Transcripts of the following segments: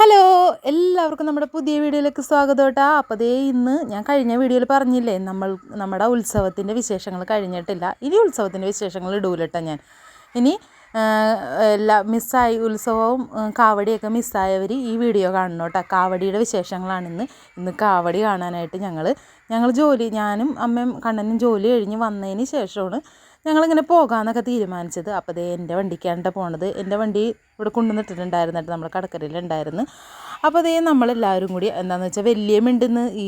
Hello എല്ലാവർക്കും നമ്മുടെ പുതിയ വീഡിയോയിലേക്ക് സ്വാഗതം കേട്ടോ. അപ്പോൾ ദേ ഇന്ന് ഞാൻ കഴിഞ്ഞ വീഡിയോയിൽ പറഞ്ഞില്ലേ നമ്മൾ നമ്മുടെ ഉത്സവത്തിന്റെ വിശേഷങ്ങൾ കഴിഞ്ഞിട്ടില്ല. ഇനി ഉത്സവത്തിന്റെ വിശേഷങ്ങൾ ഇടൂലട്ടോ ഞാൻ. ഇനി എല്ലാ മിസ്സായി ഉത്സവവും കാവടിയൊക്കെ മിസ്സായവർ ഈ വീഡിയോ കാണണം കേട്ടോ. കാവടിയുടെ വിശേഷങ്ങളാണ് ഇന്ന്. ഇന്ന് കാവടി കാണാനായിട്ട് ഞങ്ങൾ ഞങ്ങൾ ജോലി ഞാനും അമ്മയും കണ്ണനും ജോലി കഴിഞ്ഞ് വന്നതിന് ശേഷമാണ് ഞങ്ങളിങ്ങനെ പോകാമെന്നൊക്കെ തീരുമാനിച്ചത്. അപ്പോൾ ദേ എന്റെ വണ്ടിക്കാണ് പോണത്. എന്റെ വണ്ടി ഇവിടെ കൊണ്ടുവന്നിട്ടുണ്ടായിരുന്നു കേട്ടോ നമ്മുടെ കടക്കരയിലുണ്ടായിരുന്നു. അപ്പോൾ അതേ നമ്മളെല്ലാവരും കൂടി എന്താണെന്ന് വെച്ചാൽ വലിയ മിണ്ടെന്ന് ഈ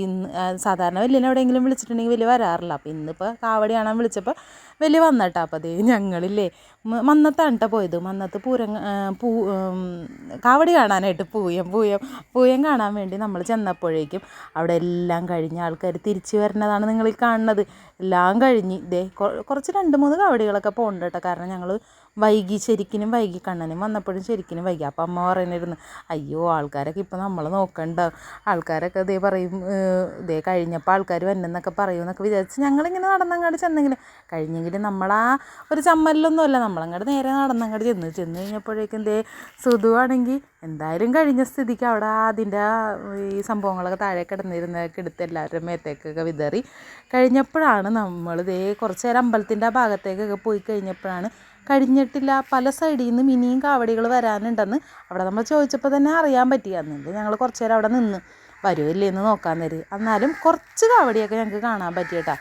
സാധാരണ വലിയനെ എവിടെയെങ്കിലും വിളിച്ചിട്ടുണ്ടെങ്കിൽ വലിയ വരാറില്ല. അപ്പോൾ ഇന്നിപ്പോൾ കാവടി കാണാൻ വിളിച്ചപ്പോൾ വലിയ വന്നട്ടോ. അപ്പോൾ അതേ ഞങ്ങളില്ലേ മന്നത്താണ് കേട്ടോ പോയത്. മന്നത്ത് പൂരം പൂ കാവടി കാണാനായിട്ട് പൂയം പൂയം പൂയം കാണാൻ വേണ്ടി നമ്മൾ ചെന്നപ്പോഴേക്കും അവിടെ എല്ലാം കഴിഞ്ഞ് ആൾക്കാർ തിരിച്ചു വരുന്നതാണ് നിങ്ങൾ കാണുന്നത്. എല്ലാം കഴിഞ്ഞ് ഇതേ കുറച്ച് രണ്ട് മൂന്ന് കാവടികളൊക്കെ പോകണ്ട കേട്ടോ കാരണം ഞങ്ങൾ വൈകി ശരിക്കിനും വൈകി കണ്ണനും വന്നപ്പോഴും ശരിക്കും വൈകി അപ്പം അമ്മ പറയുന്നിരുന്നു അയ്യോ ആൾക്കാരൊക്കെ ഇപ്പം നമ്മൾ നോക്കണ്ട. ആൾക്കാരൊക്കെ ഇതേ പറയും ഇതേ കഴിഞ്ഞപ്പോൾ ആൾക്കാർ വന്നെന്നൊക്കെ പറയും എന്നൊക്കെ വിചാരിച്ച് ഞങ്ങളിങ്ങനെ നടന്നങ്ങാട് ചെന്നെങ്കിലും കഴിഞ്ഞെങ്കിലും നമ്മളാ ഒരു ചമ്മലിലൊന്നുമല്ല നമ്മളങ്ങോട്ട് നേരെ നടന്നങ്ങോട്ട് ചെന്ന്. ചെന്ന് കഴിഞ്ഞപ്പോഴേക്കും ഇതേ സുധുവാണെങ്കിൽ എന്തായാലും കഴിഞ്ഞ സ്ഥിതിക്ക് അവിടെ അതിന്റെ ഈ സംഭവങ്ങളൊക്കെ താഴെ കിടന്നിരുന്നൊക്കെ എടുത്ത് എല്ലാവരുടെ മേത്തേക്കൊക്കെ വിതറി കഴിഞ്ഞപ്പോഴാണ് നമ്മൾ ഇതേ കുറച്ച് നേരം അമ്പലത്തിന്റെ ആ ഭാഗത്തേക്കൊക്കെ പോയി കഴിഞ്ഞപ്പോഴാണ് കഴിഞ്ഞിട്ടില്ല. പല സൈഡിൽ നിന്നും ഇനിയും കാവടികൾ വരാനുണ്ടെന്ന് അവിടെ നമ്മൾ ചോദിച്ചപ്പോൾ തന്നെ അറിയാൻ പറ്റി എന്നിട്ട് ഞങ്ങൾ കുറച്ച് നേരം അവിടെ നിന്ന് വരുമില്ലേ എന്ന് നോക്കാൻ തരും എന്നാലും കുറച്ച് കാവടിയൊക്കെ ഞങ്ങൾക്ക് കാണാൻ പറ്റിയേട്ടാ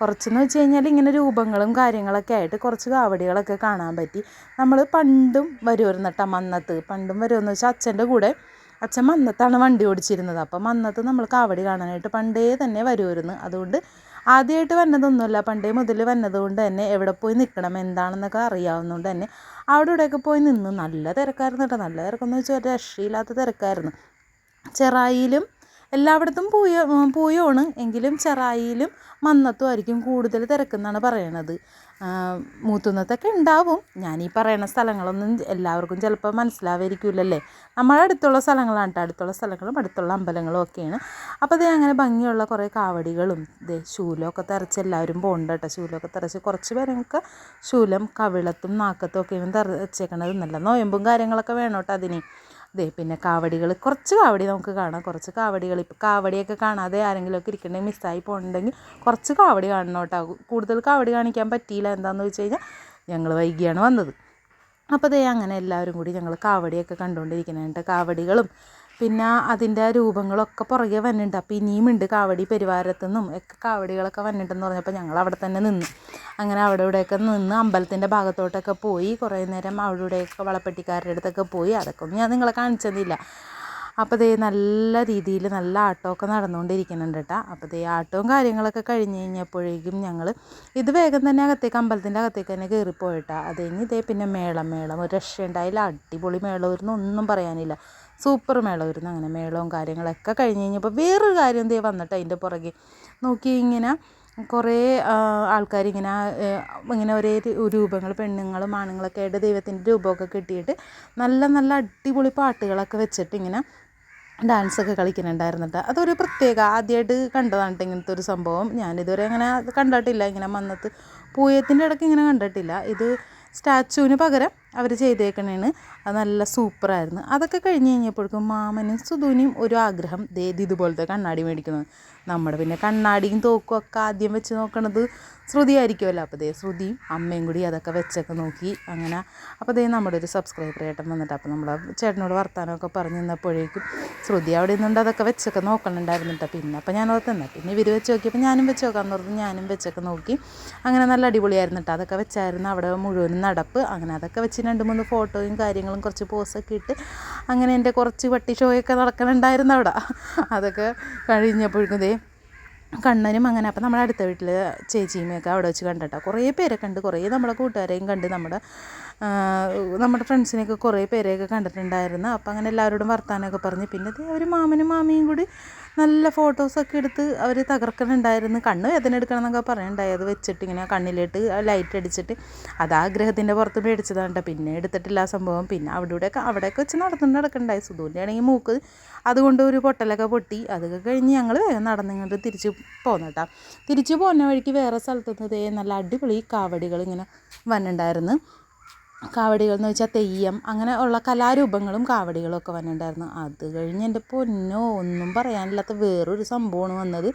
കുറച്ചെന്ന് വെച്ച് കഴിഞ്ഞാൽ ഇങ്ങനെ രൂപങ്ങളും കാര്യങ്ങളൊക്കെ ആയിട്ട് കുറച്ച് കാവടികളൊക്കെ കാണാൻ പറ്റി. നമ്മൾ പണ്ടും വരുമായിരുന്നു കേട്ടോ മന്നത്ത്. പണ്ടും വരുമെന്ന് വെച്ചാൽ അച്ഛന്റെ കൂടെ അച്ഛൻ മന്നത്താണ് വണ്ടി ഓടിച്ചിരുന്നത്. അപ്പം മന്നത്ത് നമ്മൾ കാവടി കാണാനായിട്ട് പണ്ടേ തന്നെ വരുമായിരുന്നു അതുകൊണ്ട് ആദ്യമായിട്ട് വന്നതൊന്നുമല്ല. പണ്ടേ മുതൽ വന്നതുകൊണ്ട് തന്നെ എവിടെ പോയി നിൽക്കണം എന്താണെന്നൊക്കെ അറിയാവുന്നതുകൊണ്ട് തന്നെ അവിടെ ഇവിടെയൊക്കെ പോയി നിന്ന് നല്ല തിരക്കായിരുന്നു കേട്ടോ. നല്ല തിരക്കെന്ന് വെച്ചാൽ ഒരു രക്ഷയില്ലാത്ത തിരക്കായിരുന്നു. ചെറായിലും എല്ലായിടത്തും പൂയ പൂയമാണ്. എങ്കിലും ചെറായിയിലും മന്നത്തും ആയിരിക്കും കൂടുതൽ തിരക്കെന്നാണ് പറയണത്. മൂത്തുന്നത്തൊക്കെ ഉണ്ടാവും. ഞാൻ ഈ പറയുന്ന സ്ഥലങ്ങളൊന്നും എല്ലാവർക്കും ചിലപ്പോൾ മനസ്സിലാവായിരിക്കില്ലല്ലേ നമ്മുടെ അടുത്തുള്ള സ്ഥലങ്ങളാണ് കേട്ടോ അടുത്തുള്ള സ്ഥലങ്ങളും അടുത്തുള്ള അമ്പലങ്ങളും ഒക്കെയാണ്. അപ്പോൾ ദേ അങ്ങനെ ഭംഗിയുള്ള കുറേ കാവടികളും ഇതേ ശൂലമൊക്കെ തിരച്ച് എല്ലാവരും പോകണ്ട കേട്ടോ ശൂലമൊക്കെ തിരച്ച് കുറച്ച് പേരൊക്കെ ശൂലം കവിളത്തും നാക്കത്തും ഒക്കെയാണ് തിരച്ചേക്കണത് നല്ല നോയമ്പും കാര്യങ്ങളൊക്കെ വേണം കേട്ടോ അതിന്. ദേ പിന്നെ കാവടികൾ കുറച്ച് കാവടി നമുക്ക് കാണാം കുറച്ച് കാവടികൾ ഇപ്പോൾ കാവടിയൊക്കെ കാണാതെ ആരെങ്കിലുമൊക്കെ ഇരിക്കണമെങ്കിൽ മിസ്സായി പോകണമെങ്കിൽ കുറച്ച് കാവടി കാണണം കേട്ടോ കൂടുതൽ കാവടി കാണിക്കാൻ പറ്റിയില്ല എന്താണെന്ന് വെച്ച് കഴിഞ്ഞാൽ ഞങ്ങൾ വൈകിയാണ് വന്നത്. അപ്പോൾ ദേ അങ്ങനെ എല്ലാവരും കൂടി ഞങ്ങൾ കാവടിയൊക്കെ കണ്ടുകൊണ്ടിരിക്കുന്നുണ്ട് കാവടികളും പിന്നെ അതിന്റെ രൂപങ്ങളൊക്കെ പുറകെ വന്നിട്ടുണ്ട്. അപ്പോൾ ഇനിയും ഉണ്ട് കാവടി പെരുവാരത്തുനിന്നും ഒക്കെ കാവടികളൊക്കെ വന്നിട്ടെന്ന് പറഞ്ഞപ്പോൾ ഞങ്ങൾ അവിടെ തന്നെ നിന്ന്. അങ്ങനെ അവിടെ ഇവിടെയൊക്കെ നിന്ന് അമ്പലത്തിന്റെ ഭാഗത്തോട്ടൊക്കെ പോയി. കുറേ നേരം അവിടെയൊക്കെ വളപ്പെട്ടിക്കാരുടെ അടുത്തൊക്കെ പോയി. അതൊക്കെ ഒന്നും ഞാൻ നിങ്ങളെ കാണിച്ചതില്ല. അപ്പോൾ ദേ നല്ല രീതിയിൽ നല്ല ആട്ടമൊക്കെ നടന്നുകൊണ്ടിരിക്കുന്നുണ്ട് കേട്ടോ. അപ്പോൾ ദേ ആട്ടവും കാര്യങ്ങളൊക്കെ കഴിഞ്ഞ് കഴിഞ്ഞപ്പോഴേക്കും ഞങ്ങൾ ഇത് വേഗം തന്നെ അകത്തേക്ക് അമ്പലത്തിന്റെ അകത്തേക്ക് തന്നെ കയറിപ്പോയിട്ടാ അത് കഴിഞ്ഞ് ഇതേ പിന്നെ മേളം മേളം. ഒരു രക്ഷയുണ്ടായില്ല. അടിപൊളി മേളമായിരുന്നു ഒന്നും പറയാനില്ല. സൂപ്പർ മേളമായിരുന്നു. അങ്ങനെ മേളവും കാര്യങ്ങളൊക്കെ കഴിഞ്ഞ് കഴിഞ്ഞപ്പോൾ വേറൊരു കാര്യം എന്തേ വന്നിട്ട് അതിന്റെ പുറകെ. നോക്കി ഇങ്ങനെ കുറേ ആൾക്കാരിങ്ങനെ ഇങ്ങനെ ഒരേ രൂപങ്ങൾ പെണ്ണുങ്ങളും ആണുങ്ങളൊക്കെ ആയിട്ട് ദൈവത്തിന്റെ രൂപമൊക്കെ കിട്ടിയിട്ട് നല്ല നല്ല അടിപൊളി പാട്ടുകളൊക്കെ വെച്ചിട്ട് ഇങ്ങനെ ഡാൻസൊക്കെ കളിക്കുന്നുണ്ടായിരുന്നു കേട്ടോ അതൊരു പ്രത്യേക ആദ്യമായിട്ട് കണ്ടതാണ് ഇങ്ങനത്തെ ഒരു സംഭവം. ഞാനിതുവരെ അങ്ങനെ കണ്ടിട്ടില്ല. ഇങ്ങനെ മന്നത്ത് പൂയത്തിന്റെ ഇടയ്ക്ക് ഇങ്ങനെ കണ്ടിട്ടില്ല. ഇത് സ്റ്റാച്ചുവിന് പകരം അവർ ചെയ്തേക്കണേണ്. അത് നല്ല സൂപ്പറായിരുന്നു. അതൊക്കെ കഴിഞ്ഞ് കഴിഞ്ഞപ്പോഴേക്കും മാമനും സുധുവിനും ഒരു ആഗ്രഹം. ദേ ഇത് ഇതുപോലത്തെ കണ്ണാടി മേടിക്കുന്നത് നമ്മുടെ പിന്നെ കണ്ണാടിയും തോക്കും ഒക്കെ ആദ്യം വെച്ച് നോക്കണത് ശ്രുതി ആയിരിക്കുമല്ലോ അപ്പോൾ ദേ ശ്രുതിയും അമ്മയും കൂടി അതൊക്കെ വെച്ചൊക്കെ നോക്കി അങ്ങനെ. അപ്പോൾ ദേ നമ്മുടെ ഒരു സബ്സ്ക്രൈബർ ചേട്ടൻ വന്നിട്ട് അപ്പോൾ നമ്മൾ ചേട്ടനോട് വർത്താനമൊക്കെ പറഞ്ഞു നിന്നപ്പോഴേക്കും ശ്രുതി അവിടെ നിന്നുണ്ട്. അതൊക്കെ വെച്ചൊക്കെ നോക്കണുണ്ടായിരുന്നു കേട്ടോ പിന്നെ അപ്പോൾ ഞാനത് തന്നെ. പിന്നെ ഇവർ വെച്ച് നോക്കിയപ്പോൾ ഞാനും വെച്ച് നോക്കാമെന്ന് പറഞ്ഞു ഞാനും വെച്ചൊക്കെ നോക്കി. അങ്ങനെ നല്ല അടിപൊളിയായിരുന്നു കേട്ടോ അതൊക്കെ വെച്ചായിരുന്നു അവിടെ മുഴുവനും നടപ്പ്. അങ്ങനെ അതൊക്കെ വെച്ച് രണ്ട് മൂന്ന് ഫോട്ടോയും കാര്യങ്ങളും കുറച്ച് പോസൊക്കെ ഇട്ട് അങ്ങനെ എന്റെ കുറച്ച് പട്ടി ഷോയൊക്കെ നടക്കണുണ്ടായിരുന്നു അവിടെ. അതൊക്കെ കഴിഞ്ഞപ്പോഴേക്കും കണ്ണനും അങ്ങനെ അപ്പം നമ്മുടെ അടുത്ത വീട്ടിൽ ചേച്ചിയുമൊക്കെ അവിടെ വെച്ച് കണ്ടിട്ടോ കുറേ പേരെ കണ്ട് കുറേ നമ്മുടെ കൂട്ടുകാരെയും കണ്ട് നമ്മുടെ നമ്മുടെ ഫ്രണ്ട്സിനെയൊക്കെ കുറേ പേരെയൊക്കെ കണ്ടിട്ടുണ്ടായിരുന്നു. അപ്പം അങ്ങനെ എല്ലാവരോടും വർത്തമാനമൊക്കെ പറഞ്ഞ്. പിന്നെ അവർ മാമനും മാമിയും കൂടി നല്ല ഫോട്ടോസൊക്കെ എടുത്ത് അവർ തകർക്കുന്നുണ്ടായിരുന്നു കണ്ണ് വേദന എടുക്കണം എന്നൊക്കെ പറയുന്നുണ്ടായി അത് വെച്ചിട്ട് ഇങ്ങനെ കണ്ണിലിട്ട് ലൈറ്റ് അടിച്ചിട്ട് അത് ആഗ്രഹത്തിന്റെ പുറത്ത് മേടിച്ചതാണ് പിന്നെ എടുത്തിട്ടില്ല സംഭവം. പിന്നെ അവിടെ ഇവിടെയൊക്കെ അവിടെയൊക്കെ വെച്ച് നടത്തുന്നുണ്ട് നടക്കണ്ടായി. സുധുവിന്റെ ആണെങ്കിൽ മൂക്ക് അതുകൊണ്ട് ഒരു പൊട്ടലൊക്കെ പൊട്ടി. അതൊക്കെ കഴിഞ്ഞ് ഞങ്ങൾ വേഗം നടന്നിങ്ങോട്ട് തിരിച്ച് പോന്നു കേട്ടോ തിരിച്ച് പോകുന്ന വഴിക്ക് വേറെ സ്ഥലത്തുനിന്ന് നല്ല അടിപൊളി കാവടികൾ ഇങ്ങനെ വന്നിട്ടുണ്ടായിരുന്നു. കാവടികൾ എന്ന് വെച്ചാൽ തെയ്യം അങ്ങനെ ഉള്ള കലാരൂപങ്ങളും കാവടികളും ഒക്കെ വന്നിട്ടുണ്ടായിരുന്നു. അത് കഴിഞ്ഞ് എന്റെ പൊന്നോ ഒന്നും പറയാനില്ലാത്ത വേറൊരു സംഭവമാണ് വന്നത്.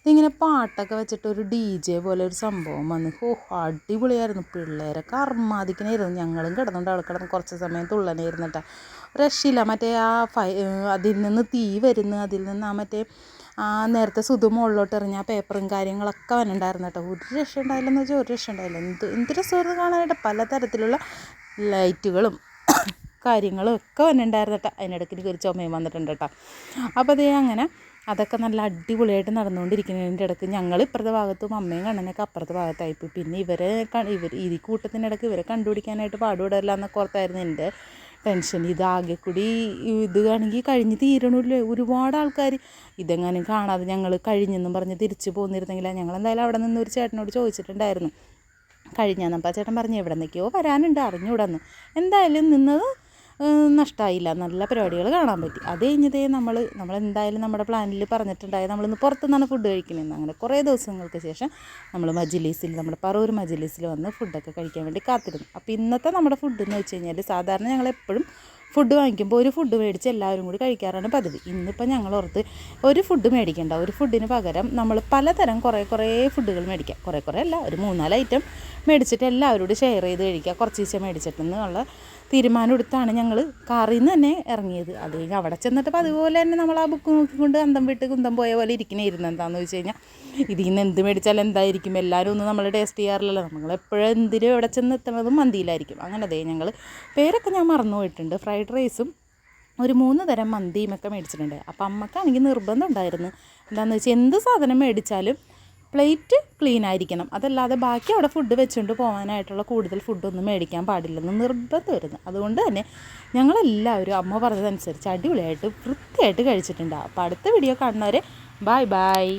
ഇതിങ്ങനെ പാട്ടൊക്കെ വെച്ചിട്ട് ഒരു ഡി ജെ പോലെ ഒരു സംഭവം വന്നു. ഹോ അടിപൊളിയായിരുന്നു. പിള്ളേരൊക്കെ അർമാദിക്കണായിരുന്നു. ഞങ്ങളും കിടന്നുണ്ട് അവിടെ കിടന്ന് കുറച്ച് സമയം തുള്ളനായിരുന്നിട്ടാ രക്ഷയില്ല. മറ്റേ ആ ഫൈ അതിൽ നിന്ന് തീ വരുന്നു അതിൽ നിന്ന് ആ മറ്റേ നേരത്തെ സുധു മുകളിലോട്ട് എറിഞ്ഞ ആ പേപ്പറും കാര്യങ്ങളൊക്കെ വന്നിട്ടുണ്ടായിരുന്നു കേട്ടോ. ഒരു രക്ഷ ഉണ്ടായില്ലെന്ന് വെച്ചാൽ ഒരു രക്ഷ ഉണ്ടായില്ല. എന്ത് എന്ത് രസമായിരുന്നു കാണാനായിട്ട്? പലതരത്തിലുള്ള ലൈറ്റുകളും കാര്യങ്ങളും ഒക്കെ വന്നിട്ടുണ്ടായിരുന്നു കേട്ടോ. അതിനിടയ്ക്ക് എനിക്ക് ഒരു ചുമയും വന്നിട്ടുണ്ട് കേട്ടോ. അപ്പോൾ അതേ അങ്ങനെ അതൊക്കെ നല്ല അടിപൊളിയായിട്ട് നടന്നുകൊണ്ടിരിക്കുന്നതിന്റെ ഇടയ്ക്ക് ഞങ്ങൾ ഇപ്പുറത്തെ ഭാഗത്തും അമ്മയും കണ്ണനൊക്കെ അപ്പുറത്തെ ഭാഗത്തായിപ്പോയി പിന്നെ ഇവരെ ഇവർ ഈ കൂട്ടത്തിന്റെ ഇടയ്ക്ക് ഇവരെ കണ്ടുപിടിക്കാനായിട്ട് പാടുപെടില്ല എന്നൊക്കെ ഓർത്തായിരുന്നു എന്റെ ടെൻഷൻ ഇതാകെ കൂടി. ഇത് ആണെങ്കിൽ കഴിഞ്ഞ് തീരണമില്ലേ ഒരുപാട് ആൾക്കാർ ഇതെങ്ങാനും കാണാതെ ഞങ്ങൾ കഴിഞ്ഞെന്നും പറഞ്ഞ് തിരിച്ചു പോന്നിരുന്നെങ്കിൽ ഞങ്ങൾ എന്തായാലും അവിടെ നിന്ന് ഒരു ചേട്ടനോട് ചോദിച്ചിട്ടുണ്ടായിരുന്നു. കഴിഞ്ഞാന്നപ്പോൾ ചേട്ടൻ പറഞ്ഞു എവിടെ നിൽക്കുകയോ വരാനുണ്ട് അറിഞ്ഞൂടാന്ന്. എന്തായാലും നിന്നത് നഷ്ടമായില്ല നല്ല പരിപാടികൾ കാണാൻ പറ്റി. അത് കഴിഞ്ഞതേ നമ്മൾ നമ്മൾ എന്തായാലും നമ്മുടെ പ്ലാനിൽ പറഞ്ഞിട്ടുണ്ടായത് നമ്മളിന്ന് പുറത്തുനിന്നാണ് ഫുഡ് കഴിക്കണമെന്ന് അങ്ങനെ കുറേ ദിവസങ്ങൾക്ക് ശേഷം നമ്മൾ മജിലീസിൽ നമ്മുടെ പറവൂർ മജിലീസിൽ വന്ന് ഫുഡൊക്കെ കഴിക്കാൻ വേണ്ടി കാത്തിരുന്നു. അപ്പോൾ ഇന്നത്തെ നമ്മുടെ ഫുഡ് എന്ന് വെച്ച് കഴിഞ്ഞാൽ സാധാരണ ഞങ്ങൾ എപ്പോഴും ഫുഡ് വാങ്ങിക്കുമ്പോൾ ഒരു ഫുഡ് മേടിച്ച് എല്ലാവരും കൂടി കഴിക്കാറാണ് പതിവ്. ഇന്നിപ്പോൾ ഞങ്ങൾ ഓർത്ത് ഒരു ഫുഡ് മേടിക്കേണ്ട. ഒരു ഫുഡിന് പകരം നമ്മൾ പലതരം കുറേ കുറേ ഫുഡുകൾ മേടിക്കാം. കുറേ കുറേ അല്ല ഒരു മൂന്നാൽ ഐറ്റം മേടിച്ചിട്ട് എല്ലാവരോടും ഷെയർ ചെയ്ത് കഴിക്കുക കുറച്ച് ദിവസം മേടിച്ചിട്ടെന്നുള്ള തീരുമാനം എടുത്താണ് ഞങ്ങൾ കാറിൽ നിന്ന് തന്നെ ഇറങ്ങിയത്. അത് കഴിഞ്ഞ് അവിടെ ചെന്നിട്ട് അതുപോലെ തന്നെ നമ്മൾ ആ ബുക്ക് നോക്കിക്കൊണ്ട് അന്തം വിട്ട് കുന്തം പോയ പോലെ ഇരിക്കണേ ഇരുന്ന് എന്താണെന്ന് വെച്ച് കഴിഞ്ഞാൽ ഇതിൽ നിന്ന് എന്ത് മേടിച്ചാലും എന്തായിരിക്കും. എല്ലാവരും ഒന്നും നമ്മൾ ടേസ്റ്റ് ചെയ്യാറില്ലല്ലോ. നമ്മൾ എപ്പോഴും എന്തിനും എവിടെ ചെന്ന് എത്തുന്നതും മന്തിയിലായിരിക്കും. അങ്ങനെ അതേ ഞങ്ങൾ പേരൊക്കെ ഞാൻ മറന്നു പോയിട്ടുണ്ട്. ഫ്രൈഡ് റൈസും ഒരു മൂന്ന് തരം മന്തിയും ഒക്കെ മേടിച്ചിട്ടുണ്ട്. അപ്പം അമ്മക്കാണെങ്കിൽ നിർബന്ധം ഉണ്ടായിരുന്നു. എന്താണെന്ന് വെച്ചാൽ എന്ത് സാധനം മേടിച്ചാലും പ്ലേറ്റ് ക്ലീൻ ആയിരിക്കണം. അതല്ലാതെ ബാക്കി അവിടെ ഫുഡ് വെച്ചുകൊണ്ട് പോകാനായിട്ടുള്ള കൂടുതൽ ഫുഡൊന്നും മേടിക്കാൻ പാടില്ലെന്ന് നിർബന്ധം വരുന്നു അതുകൊണ്ട് തന്നെ ഞങ്ങളെല്ലാവരും അമ്മ പറഞ്ഞതനുസരിച്ച് അടിപൊളിയായിട്ട് വൃത്തിയായിട്ട് കഴിച്ചിട്ടുണ്ട്. അപ്പോൾ അടുത്ത വീഡിയോ കാണുന്നവരെ ബായ് ബായ്